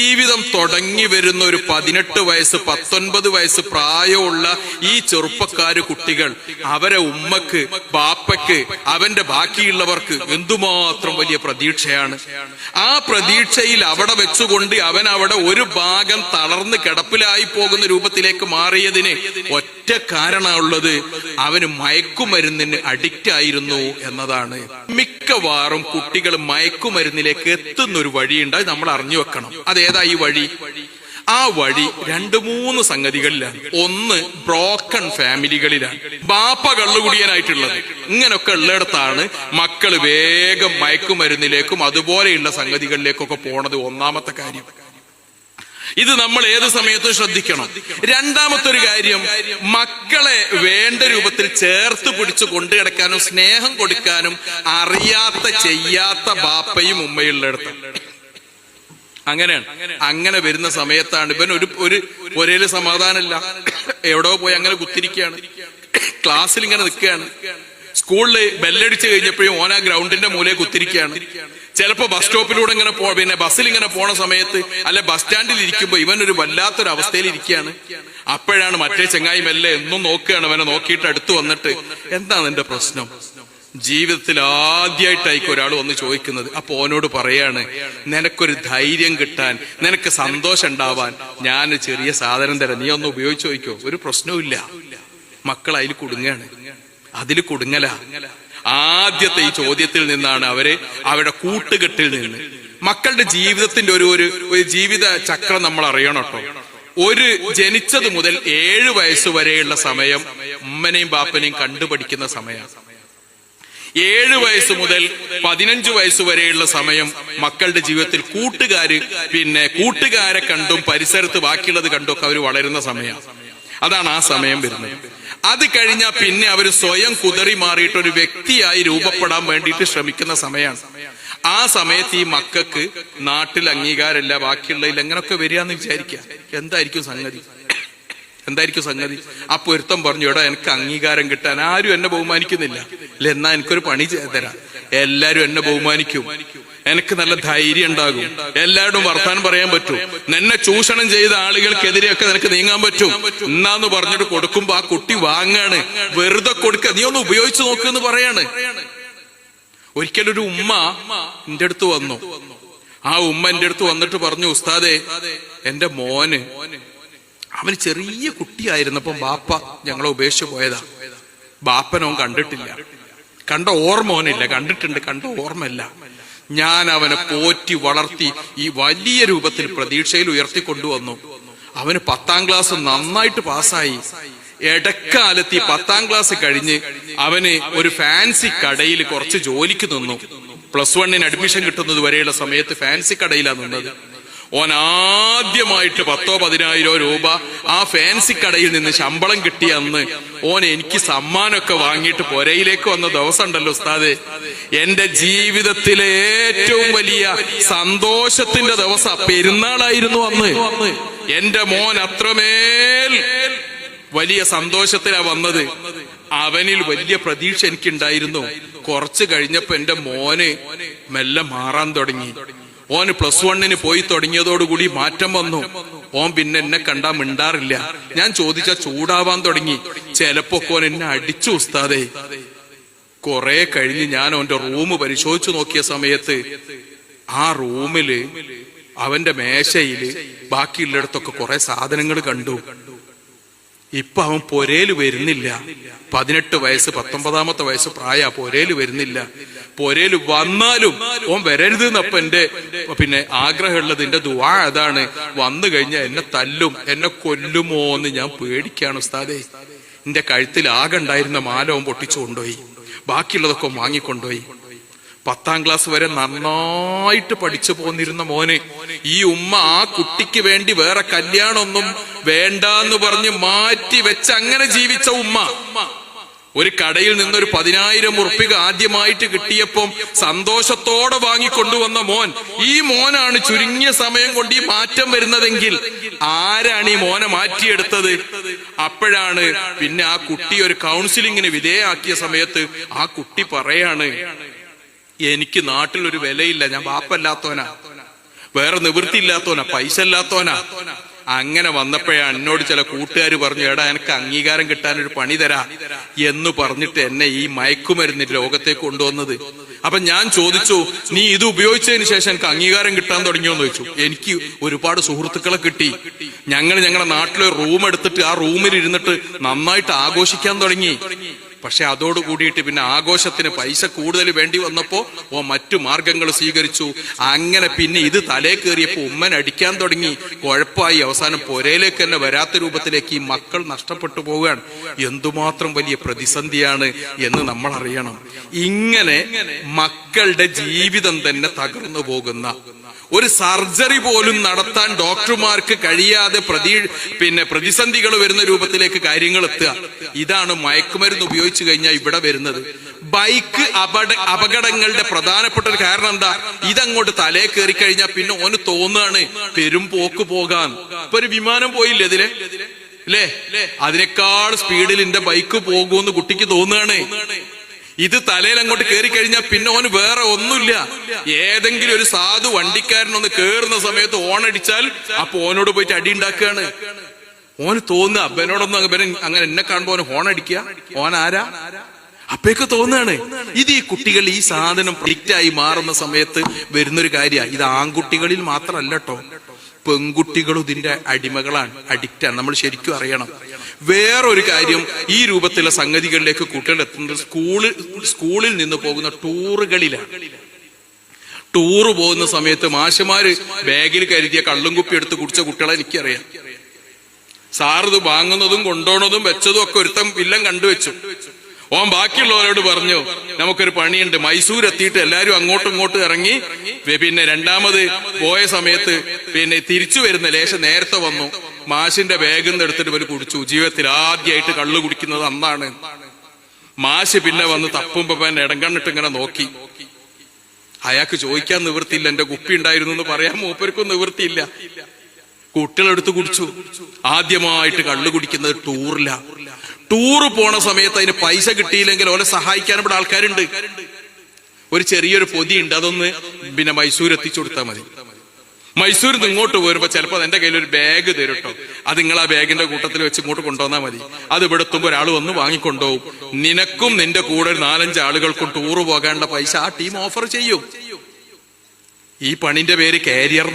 ജീവിതം തുടങ്ങി വരുന്ന ഒരു പതിനെട്ട് വയസ്സ് പത്തൊൻപത് വയസ്സ് പ്രായമുള്ള ഈ ചെറുപ്പക്കാര് കുട്ടികൾ അവരെ ഉമ്മക്ക് ബാപ്പയ്ക്ക് അവന്റെ ബാക്കിയുള്ളവർക്ക് എന്തുമാത്രം വലിയ പ്രതീക്ഷയാണ്. ആ പ്രതീക്ഷയിൽ അവിടെ വെച്ചുകൊണ്ട് അവൻ അവിടെ ഒരു ഭാഗം തളർന്ന് കിടപ്പിലായി പോകുന്ന രൂപത്തിലേക്ക് മാറിയതിന് ഒറ്റ കാരണമുള്ളത് അവന് മയക്കുമരുന്നിന് അഡിക്റ്റ് ആയിരുന്നു എന്നതാണ്. മിക്കവാറും കുട്ടികൾ മയക്കുമരുന്നിലേക്ക് എത്തുന്ന ഒരു വഴിയുണ്ട് നമ്മൾ അറിഞ്ഞു വെക്കണം. അതേതാ ഈ വഴി? ആ വഴി രണ്ട് മൂന്ന് സംഗതികളിലാണ്. ഒന്ന് ബ്രോക്കൺ ഫാമിലികളിലാണ് ബാപ്പ കള്ളുകുടിയനായിട്ടുള്ളത്. ഇങ്ങനൊക്കെ ഉള്ളിടത്താണ് മക്കൾ വേഗം മയക്കുമരുന്നിലേക്കും അതുപോലെയുള്ള സംഗതികളിലേക്കൊക്കെ പോണത് ഒന്നാമത്തെ കാര്യം. ഇത് നമ്മൾ ഏത് സമയത്തും ശ്രദ്ധിക്കണം. രണ്ടാമത്തെ ഒരു കാര്യം മക്കളെ വേണ്ട രൂപത്തിൽ ചേർത്ത് പിടിച്ചു കൊണ്ടു കിടക്കാനും സ്നേഹം കൊടുക്കാനും അറിയാത്ത ചെയ്യാത്ത ബാപ്പയും ഉമ്മയുള്ളിടത്ത് അങ്ങനെയാണ്. അങ്ങനെ വരുന്ന സമയത്താണ് ഇവൻ ഒരു ഒരു ഒരേൽ സമാധാനമില്ല. എവിടെ പോയി അങ്ങനെ കുത്തിരിക്കുകയാണ്. ക്ലാസ്സിൽ ഇങ്ങനെ നിൽക്കുകയാണ്. സ്കൂളിൽ ബെല്ലടിച്ച് കഴിഞ്ഞപ്പോഴും ഓൻ ആ ഗ്രൗണ്ടിന്റെ മൂലയെ കുത്തിരിക്കുകയാണ്. ചിലപ്പോ ബസ് സ്റ്റോപ്പിലൂടെ ഇങ്ങനെ പോ പിന്നെ ബസ്സിൽ ഇങ്ങനെ പോണ സമയത്ത് അല്ലെ ബസ് സ്റ്റാൻഡിൽ ഇരിക്കുമ്പോ ഇവൻ ഒരു വല്ലാത്തൊരു അവസ്ഥയിൽ ഇരിക്കുകയാണ്. അപ്പോഴാണ് മറ്റേ ചെങ്ങായി മെല്ലെ എന്നും നോക്കുകയാണ്. അവനെ നോക്കിയിട്ട് അടുത്ത് വന്നിട്ട് എന്താണ് എന്റെ പ്രശ്നം? ജീവിതത്തിൽ ആദ്യമായിട്ടായിരിക്കും ഒരാൾ വന്ന് ചോദിക്കുന്നത്. അപ്പൊ ഓനോട് പറയാണ് നിനക്കൊരു ധൈര്യം കിട്ടാൻ നിനക്ക് സന്തോഷം ഉണ്ടാവാൻ ഞാൻ ചെറിയ സാധനം തരാം. നീ ഒന്ന് ഉപയോഗിച്ച് നോക്കിക്കോ ഒരു പ്രശ്നവും മക്കൾ അതിൽ കുടുങ്ങാണ്. അതിൽ കുടുങ്ങല. ആദ്യത്തെ ഈ ചോദ്യത്തിൽ നിന്നാണ് അവരെ അവരുടെ കൂട്ടുകെട്ടിൽ നിന്ന്. മക്കളുടെ ജീവിതത്തിന്റെ ഒരു ഒരു ജീവിത ചക്രം നമ്മൾ അറിയണം കേട്ടോ. ഒരു ജനിച്ചത് മുതൽ ഏഴ് വയസ്സ് വരെയുള്ള സമയം ഉമ്മനെയും ബാപ്പനെയും കണ്ടുപഠിക്കുന്ന സമയമാണ് ഏഴ് വയസ്സ് മുതൽ പതിനഞ്ച് വയസ്സ് വരെയുള്ള സമയം മക്കളുടെ ജീവിതത്തിൽ കൂട്ടുകാര് പിന്നെ കൂട്ടുകാരെ കണ്ടും പരിസരത്ത് ബാക്കിയുള്ളത് കണ്ടും അവർ വളരുന്ന സമയം. അതാണ് ആ സമയം വരുന്നത്. അത് കഴിഞ്ഞാൽ പിന്നെ അവർ സ്വയം കുതറി മാറിയിട്ട് ഒരു വ്യക്തിയായി രൂപപ്പെടാൻ വേണ്ടിയിട്ട് ശ്രമിക്കുന്ന സമയമാണ് ആ സമയത്ത് ഈ മക്കൾക്ക് നാട്ടിൽ അംഗീകാരമില്ല ബാക്കിയുള്ളതിൽ എങ്ങനെയൊക്കെ വരിക എന്ന് വിചാരിക്കുക. എന്തായിരിക്കും സംഗതി? എന്തായിരിക്കും സംഗതി? ആ പൊരുത്തം പറഞ്ഞു എടാ എനിക്ക് അംഗീകാരം കിട്ടാൻ ആരും എന്നെ ബഹുമാനിക്കുന്നില്ല. ഇല്ല എന്നാ എനിക്കൊരു പണി തരാം. എല്ലാരും എന്നെ ബഹുമാനിക്കും. എനിക്ക് നല്ല ധൈര്യം ഉണ്ടാകും. എല്ലാവരും വർത്താനം പറയാൻ പറ്റും. നിന്നെ ചൂഷണം ചെയ്ത ആളുകൾക്കെതിരെയൊക്കെ നിനക്ക് നീങ്ങാൻ പറ്റും. എന്നാന്ന് പറഞ്ഞിട്ട് കൊടുക്കുമ്പോ ആ കുട്ടി വാങ്ങാണ്. വെറുതെ കൊടുക്ക. നീ ഒന്ന് ഉപയോഗിച്ചു നോക്കുന്ന് പറയാണ്. ഒരിക്കലൊരു ഉമ്മ എന്റെ അടുത്ത് വന്നു. ആ ഉമ്മ എന്റെ അടുത്ത് വന്നിട്ട് പറഞ്ഞു ഉസ്താദേ എന്റെ മോന് അവന് ചെറിയ കുട്ടിയായിരുന്നപ്പം ബാപ്പ ഞങ്ങളെ ഉപേക്ഷിച്ചു പോയതാ. ബാപ്പനോ കണ്ടിട്ടില്ല. കണ്ട ഓർമ്മ ഓനില്ല കണ്ടിട്ടുണ്ട്. കണ്ട ഓർമ്മയില്ല. ഞാൻ അവനെ പോറ്റി വളർത്തി ഈ വലിയ രൂപത്തിൽ പ്രതീക്ഷയിൽ ഉയർത്തി കൊണ്ടുവന്നു അവന് പത്താം ക്ലാസ് നന്നായിട്ട് പാസ്സായി. ഇടക്കാലത്ത് ഈ പത്താം ക്ലാസ് കഴിഞ്ഞ് അവന് ഒരു ഫാൻസി കടയിൽ കുറച്ച് ജോലിക്ക് നിന്നു. പ്ലസ് വണ്ണിന് അഡ്മിഷൻ കിട്ടുന്നത് വരെയുള്ള സമയത്ത് ഫാൻസി കടയിലാണ് നിന്നത്. ഓൻ ആദ്യമായിട്ട് പത്തോ പതിനായിരോ രൂപ ആ ഫാൻസി കടയിൽ നിന്ന് ശമ്പളം കിട്ടിയ അന്ന് ഓൻ എനിക്ക് സമ്മാനമൊക്കെ വാങ്ങിയിട്ട് പുരയിലേക്ക് വന്ന ദിവസം ഉണ്ടല്ലോ ഉസ്താദ്. എന്റെ ജീവിതത്തിലെ ഏറ്റവും വലിയ സന്തോഷത്തിന്റെ ദിവസം പെരുന്നാളായിരുന്നു അന്ന്. എന്റെ മോൻ അത്രമേൽ വലിയ സന്തോഷത്തിലാ വന്നത്. അവനിൽ വലിയ പ്രതീക്ഷ എനിക്കുണ്ടായിരുന്നു. കുറച്ച് കഴിഞ്ഞപ്പോ എന്റെ മോന് മെല്ലെ മാറാൻ തുടങ്ങി. ഓന് പ്ലസ് വണ്ണിന് പോയി തുടങ്ങിയതോടുകൂടി മാറ്റം വന്നു. ഓൻ പിന്നെ എന്നെ കണ്ടാ മിണ്ടാറില്ല. ഞാൻ ചോദിച്ച ചൂടാവാൻ തുടങ്ങി. ചിലപ്പോ ഓൻ എന്നെ അടിച്ചു ഉസ്താദേ. കുറെ കഴിഞ്ഞ് ഞാൻ അവന്റെ റൂം പരിശോധിച്ചു നോക്കിയ സമയത്ത് ആ റൂമിൽ അവന്റെ മേശയിൽ ബാക്കിയുള്ളിടത്തൊക്കെ കുറെ സാധനങ്ങൾ കണ്ടു. ഇപ്പൊ അവൻ പൊരേൽ വരുന്നില്ല. പതിനെട്ട് വയസ്സ് പത്തൊമ്പതാമത്തെ വയസ്സ് പ്രായ പൊരേൽ വരുന്നില്ല. പൊരേൽ വന്നാലും ഓൻ വരരുത് എന്നപ്പ എന്റെ പിന്നെ ആഗ്രഹമുള്ളത് എന്റെ ദുവാ അതാണ്. വന്നു കഴിഞ്ഞാൽ എന്നെ തല്ലും എന്നെ കൊല്ലുമോ എന്ന് ഞാൻ പേടിക്കാണ് ഉസ്താദേ. എന്റെ കഴുത്തിൽ ആകെ ഉണ്ടായിരുന്ന മാല ഓൻ പൊട്ടിച്ചു കൊണ്ടുപോയി. ബാക്കിയുള്ളതൊക്കെ വാങ്ങിക്കൊണ്ടുപോയി. പത്താം ക്ലാസ് വരെ നന്നായിട്ട് പഠിച്ചു പോന്നിരുന്ന മോനെ ഈ ഉമ്മ ആ കുട്ടിക്ക് വേണ്ടി വേറെ കല്യാണമൊന്നും വേണ്ടെന്ന് പറഞ്ഞ് മാറ്റി വെച്ച് അങ്ങനെ ജീവിച്ച ഉമ്മ. ഒരു കടയിൽ നിന്നൊരു പതിനായിരം ഉറുപ്പിക ആദ്യമായിട്ട് കിട്ടിയപ്പം സന്തോഷത്തോടെ വാങ്ങിക്കൊണ്ടുവന്ന മോൻ ഈ മോനാണ് ചുരുങ്ങിയ സമയം കൊണ്ട് ഈ മാറ്റം വരുന്നതെങ്കിൽ ആരാണ് ഈ മോനെ മാറ്റിയെടുത്തത്? അപ്പോഴാണ് പിന്നെ ആ കുട്ടി ഒരു കൗൺസിലിങ്ങിന് വിധേയാക്കിയ സമയത്ത് ആ കുട്ടി പറയാണ് എനിക്ക് നാട്ടിൽ ഒരു വിലയില്ല ഞാൻ ബാപ്പല്ലാത്തവനാ വേറെ നിവൃത്തിയില്ലാത്തവനാ പൈസ ഇല്ലാത്തോനാ അങ്ങനെ വന്നപ്പോഴാണ് എന്നോട് ചില കൂട്ടുകാർ പറഞ്ഞു എടാ എനിക്ക് അംഗീകാരം കിട്ടാൻ ഒരു പണി തരാ എന്ന് പറഞ്ഞിട്ട് എന്നെ ഈ മയക്കുമരുന്ന് ലോകത്തേക്ക് കൊണ്ടുവന്നത്. അപ്പൊ ഞാൻ ചോദിച്ചു നീ ഇത് ഉപയോഗിച്ചതിന് ശേഷം എനിക്ക് അംഗീകാരം കിട്ടാൻ തുടങ്ങിയോന്ന് ചോദിച്ചു. എനിക്ക് ഒരുപാട് സുഹൃത്തുക്കളെ കിട്ടി. ഞങ്ങൾ ഞങ്ങളുടെ നാട്ടിലെ റൂം എടുത്തിട്ട് ആ റൂമിൽ ഇരുന്നിട്ട് നന്നായിട്ട് ആഘോഷിക്കാൻ തുടങ്ങി. പക്ഷെ അതോട് കൂടിയിട്ട് പിന്നെ ആഘോഷത്തിന് പൈസ കൂടുതൽ വേണ്ടി വന്നപ്പോ ഓ മറ്റു മാർഗങ്ങൾ സ്വീകരിച്ചു. അങ്ങനെ പിന്നെ ഇത് തലേ കയറിയപ്പോ ഉമ്മൻ അടിക്കാൻ തുടങ്ങി. കുഴപ്പമായി അവസാനം പൊരയിലേക്ക് തന്നെ വരാത്ത രൂപത്തിലേക്ക് ഈ മക്കൾ നഷ്ടപ്പെട്ടു പോവുകയാണ്. എന്തുമാത്രം വലിയ പ്രതിസന്ധിയാണ് എന്ന് നമ്മൾ അറിയണം ഇങ്ങനെ മക്കളുടെ ജീവിതം തന്നെ തകർന്നു പോകുന്ന ഒരു സർജറി പോലും നടത്താൻ ഡോക്ടർമാർക്ക് കഴിയാതെ പ്രതി പിന്നെ പ്രതിസന്ധികൾ വരുന്ന രൂപത്തിലേക്ക് കാര്യങ്ങൾ എത്തുക. ഇതാണ് മയക്കുമരുന്ന് ഉപയോഗിച്ചു കഴിഞ്ഞാൽ ഇവിടെ വരുന്നത്. ബൈക്ക് അപകട അപകടങ്ങളുടെ പ്രധാനപ്പെട്ട ഒരു കാരണം എന്താ? ഇതങ്ങോട്ട് തലേ കയറി കഴിഞ്ഞാൽ പിന്നെ ഓന് തോന്നുകയാണ് പെരും പോക്ക് പോകാൻ. ഇപ്പൊ ഒരു വിമാനം പോയില്ലേ ഇതിലെ? അല്ലേ അതിനേക്കാൾ സ്പീഡിൽ എന്റെ ബൈക്ക് പോകുമെന്ന് കുട്ടിക്ക് തോന്നുകയാണ് ഇത് തലയിൽ അങ്ങോട്ട് കയറി കഴിഞ്ഞാൽ പിന്നെ ഓന് വേറെ ഒന്നുമില്ല. ഏതെങ്കിലും ഒരു സാധു വണ്ടിക്കാരൻ ഒന്ന് കേറുന്ന സമയത്ത് ഓണടിച്ചാൽ അപ്പൊ ഓനോട് പോയിട്ട് അടി ഉണ്ടാക്കുകയാണ് ഓന് തോന്നുക അപ്പനോടൊന്നും അങ്ങനെ എന്നെ കാണുമ്പോ ഓന് ഹോൺ അടിക്കുക ഓൻ ആരാ? അപ്പേക്ക് തോന്നുകയാണ്. ഇത് ഈ കുട്ടികൾ ഈ സാധനം ആയി മാറുന്ന സമയത്ത് വരുന്നൊരു കാര്യമാണ് ഇത് ആൺകുട്ടികളിൽ മാത്രമല്ല കേട്ടോ പെൺകുട്ടികളും ഇതിന്റെ അടിമകളാണ്. അഡിക്റ്റാണ് നമ്മൾ ശരിക്കും അറിയണം. വേറൊരു കാര്യം ഈ രൂപത്തിലുള്ള സംഗതികളിലേക്ക് കുട്ടികൾ എത്തുന്നത് സ്കൂളിൽ സ്കൂളിൽ നിന്ന് പോകുന്ന ടൂറുകളിലാണ്. ടൂറ് പോകുന്ന സമയത്ത് മാഷമാര് ബാഗിൽ കരുതിയ കള്ളും കുപ്പി എടുത്ത് കുടിച്ച കുട്ടികളെ എനിക്കറിയാം. സാറിത് വാങ്ങുന്നതും കൊണ്ടുപോണതും വെച്ചതും ഒക്കെ ഒരുത്തം ഇല്ലം കണ്ടുവച്ചു. ഓൻ ബാക്കിയുള്ളവരോട് പറഞ്ഞു നമുക്കൊരു പണിയുണ്ട്. മൈസൂർ എത്തിയിട്ട് എല്ലാരും അങ്ങോട്ടും ഇങ്ങോട്ടും ഇറങ്ങി. പിന്നെ രണ്ടാമത് പോയ സമയത്ത് പിന്നെ തിരിച്ചു വരുന്ന ലേശം നേരത്തെ വന്നു. മാഷിന്റെ വേഗം എടുത്തിട്ട് ഇവർ കുടിച്ചു. ജീവിതത്തിൽ ആദ്യമായിട്ട് കള്ളു കുടിക്കുന്നത് അന്നാണ്. മാഷ് പിന്നെ വന്ന് തപ്പുമ്പോ ഇടങ്കണ്ണിട്ട് ഇങ്ങനെ നോക്കി. അയാൾക്ക് ചോദിക്കാൻ നിവൃത്തിയില്ല. എന്റെ കുപ്പി ഉണ്ടായിരുന്നു എന്ന് പറയാൻ മൂപ്പർക്കും നിവൃത്തിയില്ല. കുട്ടികളെടുത്ത് കുടിച്ചു. ആദ്യമായിട്ട് കള്ളു കുടിക്കുന്നത് ടൂറില. ടൂറ് പോണ സമയത്ത് അതിന് പൈസ കിട്ടിയില്ലെങ്കിൽ ഓലെ സഹായിക്കാൻ ഇവിടെ ആൾക്കാരുണ്ട്. ഒരു ചെറിയൊരു പൊതി ഉണ്ട് അതൊന്ന് പിന്നെ മൈസൂർ എത്തിച്ചു കൊടുത്താൽ മതി. മൈസൂരിൽ നിന്ന് ഇങ്ങോട്ട് പോരുമ്പോ ചിലപ്പോ എന്റെ കയ്യിൽ ഒരു ബാഗ് തരും കേട്ടോ അത് നിങ്ങൾ ആ ബാഗിന്റെ കൂട്ടത്തിൽ വെച്ച് ഇങ്ങോട്ട് കൊണ്ടുവന്നാൽ മതി. അത് ഇവിടെ എത്തുമ്പോൾ ഒരാൾ വന്ന് വാങ്ങിക്കൊണ്ടുപോകും നിനക്കും നിന്റെ കൂടെ ഒരു നാലഞ്ച് ആളുകൾക്കും ടൂറ് പോകാനുള്ള പൈസ ആ ടീം ഓഫർ ചെയ്യും. ഈ പണിന്റെ പേര് കാരിയർ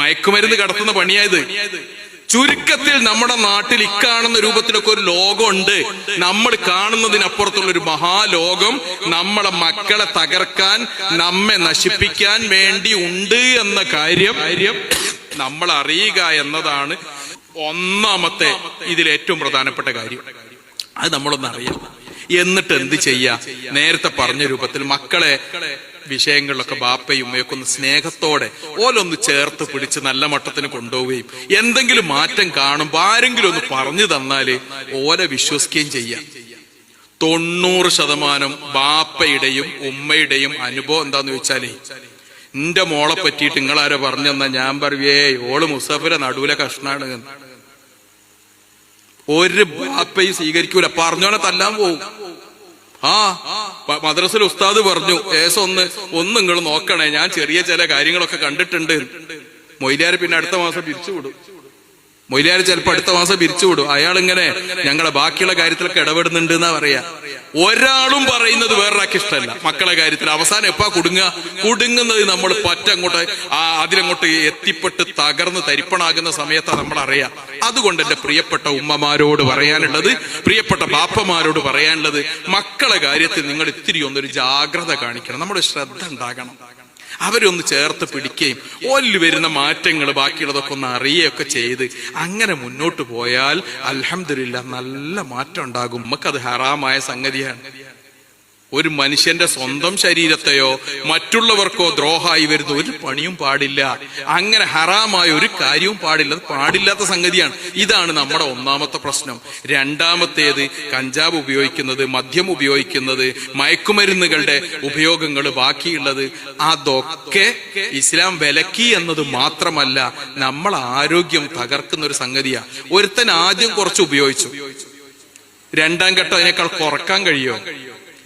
മയക്കുമരുന്ന് കടത്തുന്ന പണിയായത് ചുരുക്കത്തിൽ നമ്മുടെ നാട്ടിൽ ഇക്കാണുന്ന രൂപത്തിലൊക്കെ ഒരു ലോകമുണ്ട്. നമ്മൾ കാണുന്നതിനപ്പുറത്തുള്ള ഒരു മഹാലോകം നമ്മളെ മക്കളെ തകർക്കാൻ നമ്മെ നശിപ്പിക്കാൻ വേണ്ടി ഉണ്ട് എന്ന കാര്യം നമ്മൾ അറിയുക എന്നതാണ് ഒന്നാമത്തെ ഇതിൽ ഏറ്റവും പ്രധാനപ്പെട്ട കാര്യം. അത് നമ്മളൊന്ന് അറിയാം എന്നിട്ട് എന്ത് ചെയ്യാ നേരത്തെ പറഞ്ഞ രൂപത്തിൽ മക്കളെ വിഷയങ്ങളിലൊക്കെ ബാപ്പയും ഉമ്മയൊക്കെ ഒന്ന് സ്നേഹത്തോടെ ഓലൊന്ന് ചേർത്ത് പിടിച്ച് നല്ല മട്ടത്തിന് കൊണ്ടുപോവുകയും എന്തെങ്കിലും മാറ്റം കാണുമ്പോ ആരെങ്കിലും ഒന്ന് പറഞ്ഞു തന്നാൽ ഓലെ വിശ്വസിക്കുകയും ചെയ്യാം തൊണ്ണൂറ് ശതമാനം ബാപ്പയുടെയും ഉമ്മയുടെയും അനുഭവം എന്താന്ന് ചോദിച്ചാലേ എന്റെ മോളെ പറ്റിയിട്ട് നിങ്ങളാരോ പറഞ്ഞെന്നാ ഞാൻ പറയുവേ ഓൾ മുസഫിലെ നടുവിലെ കഷ്ണാണ് എന്ന്. ഒരു ബാപ്പയും സ്വീകരിക്കൂല. പറഞ്ഞോണെ തല്ലാൻ പോവും. ആ മദ്രസിൽ ഉസ്താദ് പറഞ്ഞു ഏസം ഒന്ന് ഒന്ന് നിങ്ങൾ നോക്കണേ. ഞാൻ ചെറിയ ചില കാര്യങ്ങളൊക്കെ കണ്ടിട്ടുണ്ട്. മൊയ്ലാർ പിന്നെ അടുത്ത മാസം പിരിച്ചുവിടും മൊയ്ലാര് ചിലപ്പോ അടുത്ത മാസം പിരിച്ചുവിടും. അയാൾ ഇങ്ങനെ ഞങ്ങളെ ബാക്കിയുള്ള കാര്യത്തിലൊക്കെ ഇടപെടുന്നുണ്ട് എന്നാ പറയാ. ഒരാളും പറയുന്നത് വേറൊരാൾക്ക് ഇഷ്ടമല്ല. മക്കളെ കാര്യത്തിൽ അവസാനം എപ്പാ കുടുങ്ങുക? കുടുങ്ങുന്നത് നമ്മൾ പറ്റ അങ്ങോട്ട് ആ അതിലങ്ങോട്ട് എത്തിപ്പെട്ട് തകർന്ന് തരിപ്പണാകുന്ന സമയത്താണ് നമ്മൾ അറിയാം അതുകൊണ്ട് എന്റെ പ്രിയപ്പെട്ട ഉമ്മമാരോട് പറയാനുള്ളത് പ്രിയപ്പെട്ട ബാപ്പമാരോട് പറയാനുള്ളത് മക്കളെ കാര്യത്തിൽ നിങ്ങൾ ഇത്തിരി ഒന്നൊരു ജാഗ്രത കാണിക്കണം. നമ്മുടെ ശ്രദ്ധ ഉണ്ടാകണം. അവരൊന്ന് ചേർത്ത് പിടിക്കുകയും ഓലിൽ വരുന്ന മാറ്റങ്ങൾ ബാക്കിയുള്ളതൊക്കെ ഒന്ന് അറിയുകയൊക്കെ ചെയ്ത് അങ്ങനെ മുന്നോട്ട് പോയാൽ അലഹമില്ല നല്ല മാറ്റം ഉണ്ടാകും. നമുക്കത് ഹറാമായ സംഗതിയാണ്. ഒരു മനുഷ്യന്റെ സ്വന്തം ശരീരത്തെയോ മറ്റുള്ളവർക്കോ ദ്രോഹമായി വരുന്ന ഒരു പണിയും പാടില്ല. അങ്ങനെ ഹറാമായ ഒരു കാര്യവും പാടില്ല. പാടില്ലാത്ത സംഗതിയാണ്. ഇതാണ് നമ്മുടെ ഒന്നാമത്തെ പ്രശ്നം. രണ്ടാമത്തേത് കഞ്ചാവ് ഉപയോഗിക്കുന്നത് മദ്യം ഉപയോഗിക്കുന്നത് മയക്കുമരുന്നുകളുടെ ഉപയോഗങ്ങൾ ബാക്കിയുള്ളത്. അതൊക്കെ ഇസ്ലാം വിലക്കി എന്നത് മാത്രമല്ല നമ്മൾ ആരോഗ്യം തകർക്കുന്ന ഒരു സംഗതിയാണ് ഒരുത്തൻ ആദ്യം കുറച്ച് ഉപയോഗിച്ചു. രണ്ടാം ഘട്ടം അതിനേക്കാൾ കുറയ്ക്കാൻ കഴിയുമോ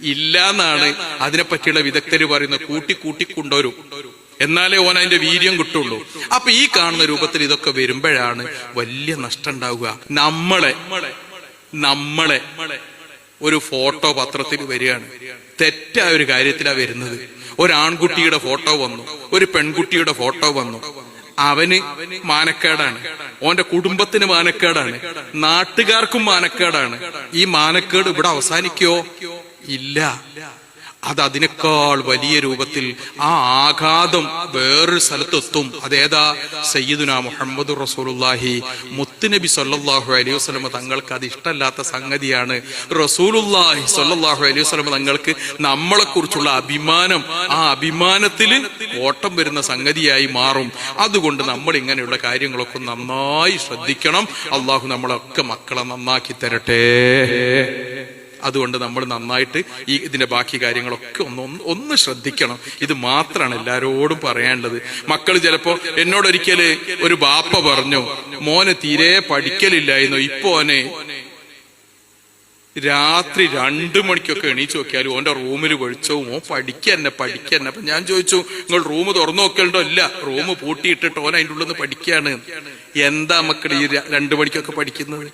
ഇല്ല എന്നാണ് അതിനെപ്പറ്റിയുള്ള വിദഗ്ധര് പറയുന്നത് കൂട്ടി കൂട്ടി കൊണ്ടുവരും എന്നാലേ ഓൻ അതിന്റെ വീര്യം കിട്ടുള്ളൂ. അപ്പൊ ഈ കാണുന്ന രൂപത്തിൽ ഇതൊക്കെ വരുമ്പോഴാണ് വലിയ നഷ്ടം ഉണ്ടാവുക നമ്മളെ നമ്മളെ ഒരു ഫോട്ടോ പത്രത്തിൽ വരികയാണ്. തെറ്റായ ഒരു കാര്യത്തിലാ വരുന്നത്. ഒരാൺകുട്ടിയുടെ ഫോട്ടോ വന്നു ഒരു പെൺകുട്ടിയുടെ ഫോട്ടോ വന്നു. അവന് മാനക്കേടാണ്. ഓന്റെ കുടുംബത്തിന് മാനക്കേടാണ്. നാട്ടുകാർക്കും മാനക്കേടാണ്. ഈ മാനക്കേട് ഇവിടെ അവസാനിക്കോ? ഇല്ല. അത് അതിനേക്കാൾ വലിയ രൂപത്തിൽ ആ ആഘാതം വേറൊരു സ്ഥലത്തെത്തും. അതേതാ? സയ്യിദുന മുഹമ്മദ് റസൂലുല്ലാഹി മുത്തുനബി സൊല്ലാഹു അലൈഹി വസ്ലമ തങ്ങൾക്ക് അത് ഇഷ്ടമല്ലാത്ത സംഗതിയാണ്. റസൂലുല്ലാഹി സൊല്ലാഹു അലൈഹി വസ്ലമ തങ്ങൾക്ക് നമ്മളെ കുറിച്ചുള്ള അഭിമാനം ആ അഭിമാനത്തിൽ ഓട്ടം വരുന്ന സംഗതിയായി മാറും. അതുകൊണ്ട് നമ്മൾ ഇങ്ങനെയുള്ള കാര്യങ്ങളൊക്കെ നന്നായി ശ്രദ്ധിക്കണം. അള്ളാഹു നമ്മളൊക്കെ മക്കളെ നന്നാക്കി തരട്ടെ. അതുകൊണ്ട് നമ്മൾ നന്നായിട്ട് ഈ ഇതിന്റെ ബാക്കി കാര്യങ്ങളൊക്കെ ഒന്ന് ഒന്ന് ശ്രദ്ധിക്കണം. ഇത് മാത്രമാണ് എല്ലാരോടും പറയാനുള്ളത്. മക്കൾ ചിലപ്പോ എന്നോടൊരിക്കൽ ഒരു ബാപ്പ പറഞ്ഞു മോനെ തീരെ പഠിക്കലില്ലായിരുന്നു. ഇപ്പോനെ രാത്രി രണ്ടു മണിക്കൊക്കെ എണീച്ചു നോക്കിയാലും ഓന്റെ റൂമിൽ വെളിച്ചവും ഓ പഠിക്കന്നെ പഠിക്കന്നെ. അപ്പൊ ഞാൻ ചോദിച്ചു നിങ്ങൾ റൂം തുറന്നു നോക്കലുണ്ടോ ഇല്ല. റൂം പൂട്ടിയിട്ടിട്ട് ഓൻ അതിന്റെ ഉള്ളിൽ നിന്ന് പഠിക്കാണ്. എന്താ മക്കൾ ഈ രണ്ടു മണിക്കൊക്കെ പഠിക്കുന്നത്?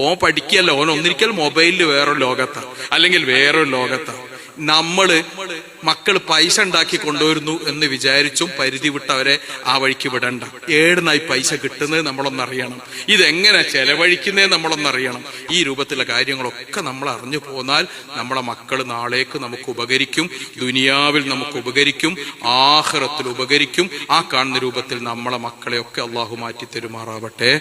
ഓൻ പഠിക്കല്ല ഓൻ ഒന്നിരിക്കൽ മൊബൈലിൽ വേറൊരു ലോകത്താ അല്ലെങ്കിൽ വേറൊരു ലോകത്താ. നമ്മൾ മക്കൾ പൈസ ഉണ്ടാക്കി കൊണ്ടുവരുന്നു എന്ന് വിചാരിച്ചും പരിധി വിട്ടവരെ ആ വഴിക്ക് വിടണ്ട. ഏടുന്നായി പൈസ കിട്ടുന്നത് നമ്മളൊന്നറിയണം ഇതെങ്ങനെ ചെലവഴിക്കുന്നേ നമ്മളൊന്നറിയണം ഈ രൂപത്തിലുള്ള കാര്യങ്ങളൊക്കെ നമ്മൾ അറിഞ്ഞു പോന്നാൽ നമ്മളെ മക്കൾ നാളേക്ക് നമുക്ക് ഉപകരിക്കും ദുനിയാവിൽ നമുക്ക് ഉപകരിക്കും ആഹ്റത്തിൽ ഉപകരിക്കും. ആ കാണുന്ന രൂപത്തിൽ നമ്മളെ മക്കളെയൊക്കെ അള്ളാഹു മാറ്റി തരുമാറാവട്ടെ